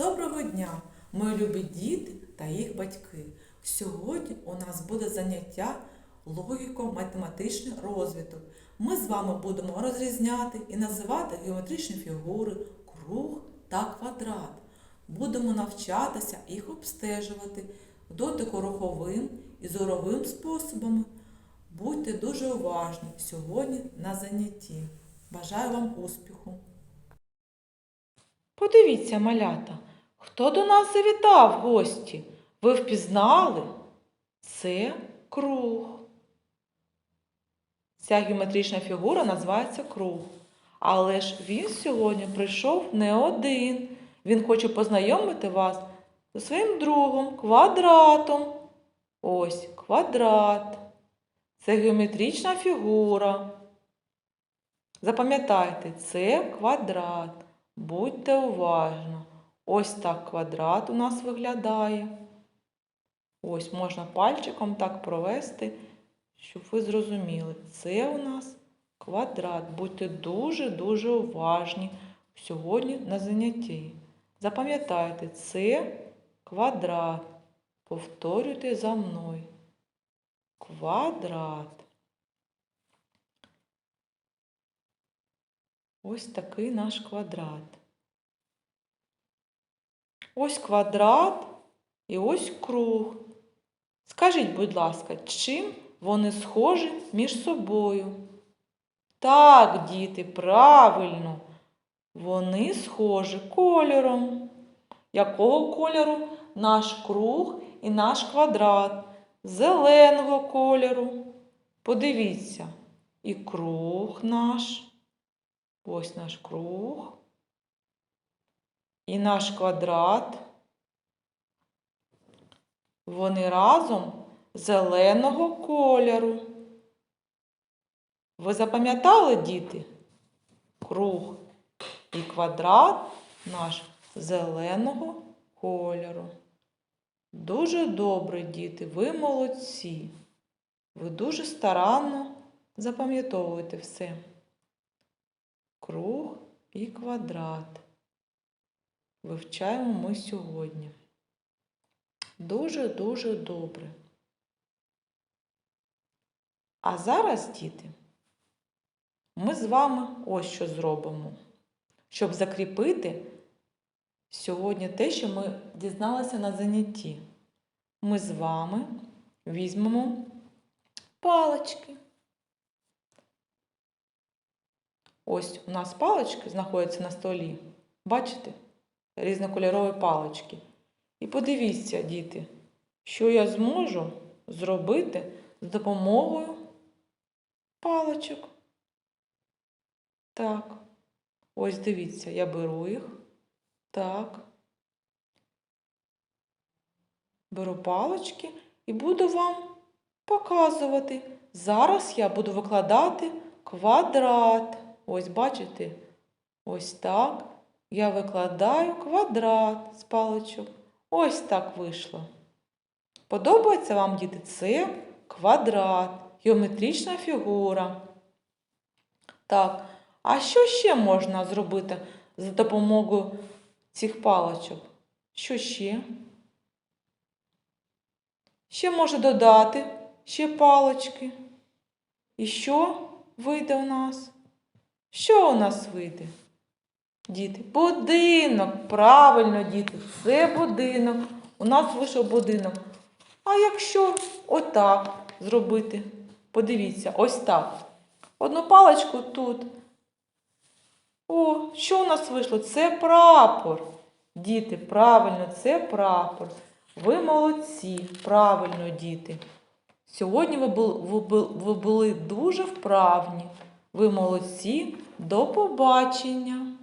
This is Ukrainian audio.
Доброго дня, мої любі діти та їх батьки. Сьогодні у нас буде заняття логіко-математичний розвиток. Ми з вами будемо розрізняти і називати геометричні фігури, круг та квадрат. Будемо навчатися їх обстежувати дотико-руховим і зоровим способами. Будьте дуже уважні сьогодні на занятті. Бажаю вам успіху! Подивіться, малята, хто до нас завітав гості? Ви впізнали? Це круг. Ця геометрична фігура називається круг. Але ж він сьогодні прийшов не один. Він хоче познайомити вас зі своїм другом, квадратом. Ось квадрат. Це геометрична фігура. Запам'ятайте, це квадрат. Будьте уважні. Ось так квадрат у нас виглядає. Ось можна пальчиком так провести, щоб ви зрозуміли. Це у нас квадрат. Будьте дуже-дуже уважні сьогодні на занятті. Запам'ятайте, це квадрат. Повторюйте за мною. Квадрат. Ось такий наш квадрат. Ось квадрат і ось круг. Скажіть, будь ласка, чим вони схожі між собою? Так, діти, правильно. Вони схожі кольором. Якого кольору наш круг і наш квадрат? Зеленого кольору. Подивіться, і круг наш. Ось наш круг. І наш квадрат. Вони разом зеленого кольору. Ви запам'ятали, діти? Круг і квадрат наш зеленого кольору. Дуже добре, діти, ви молодці. Ви дуже старанно запам'ятовуєте все круг і квадрат. Вивчаємо ми сьогодні. Дуже-дуже добре. А зараз, діти, ми з вами ось що зробимо, щоб закріпити сьогодні те, що ми дізналися на занятті. Ми з вами візьмемо палички. Ось у нас палички знаходяться на столі. Бачите? Різнокольорові палички. І подивіться, діти, що я зможу зробити з допомогою паличок. Так. Ось дивіться, я беру їх. Так. Беру палички і буду вам показувати. Зараз я буду викладати квадрат. Ось бачите? Ось так. Я викладаю квадрат з паличок. Ось так вийшло. Подобається вам, діти, це квадрат, геометрична фігура. Так, а що ще можна зробити за допомогою цих паличок? Що ще? Ще може додати ще палички. І що вийде у нас? Що у нас вийде? Діти, будинок. Правильно, діти, це будинок. У нас вийшов будинок. А якщо отак зробити? Подивіться, ось так. Одну паличку тут. О, що у нас вийшло? Це прапор. Діти, правильно, це прапор. Ви молодці, правильно, діти. Сьогодні ви були, ви ви були дуже вправні. Ви молодці. До побачення!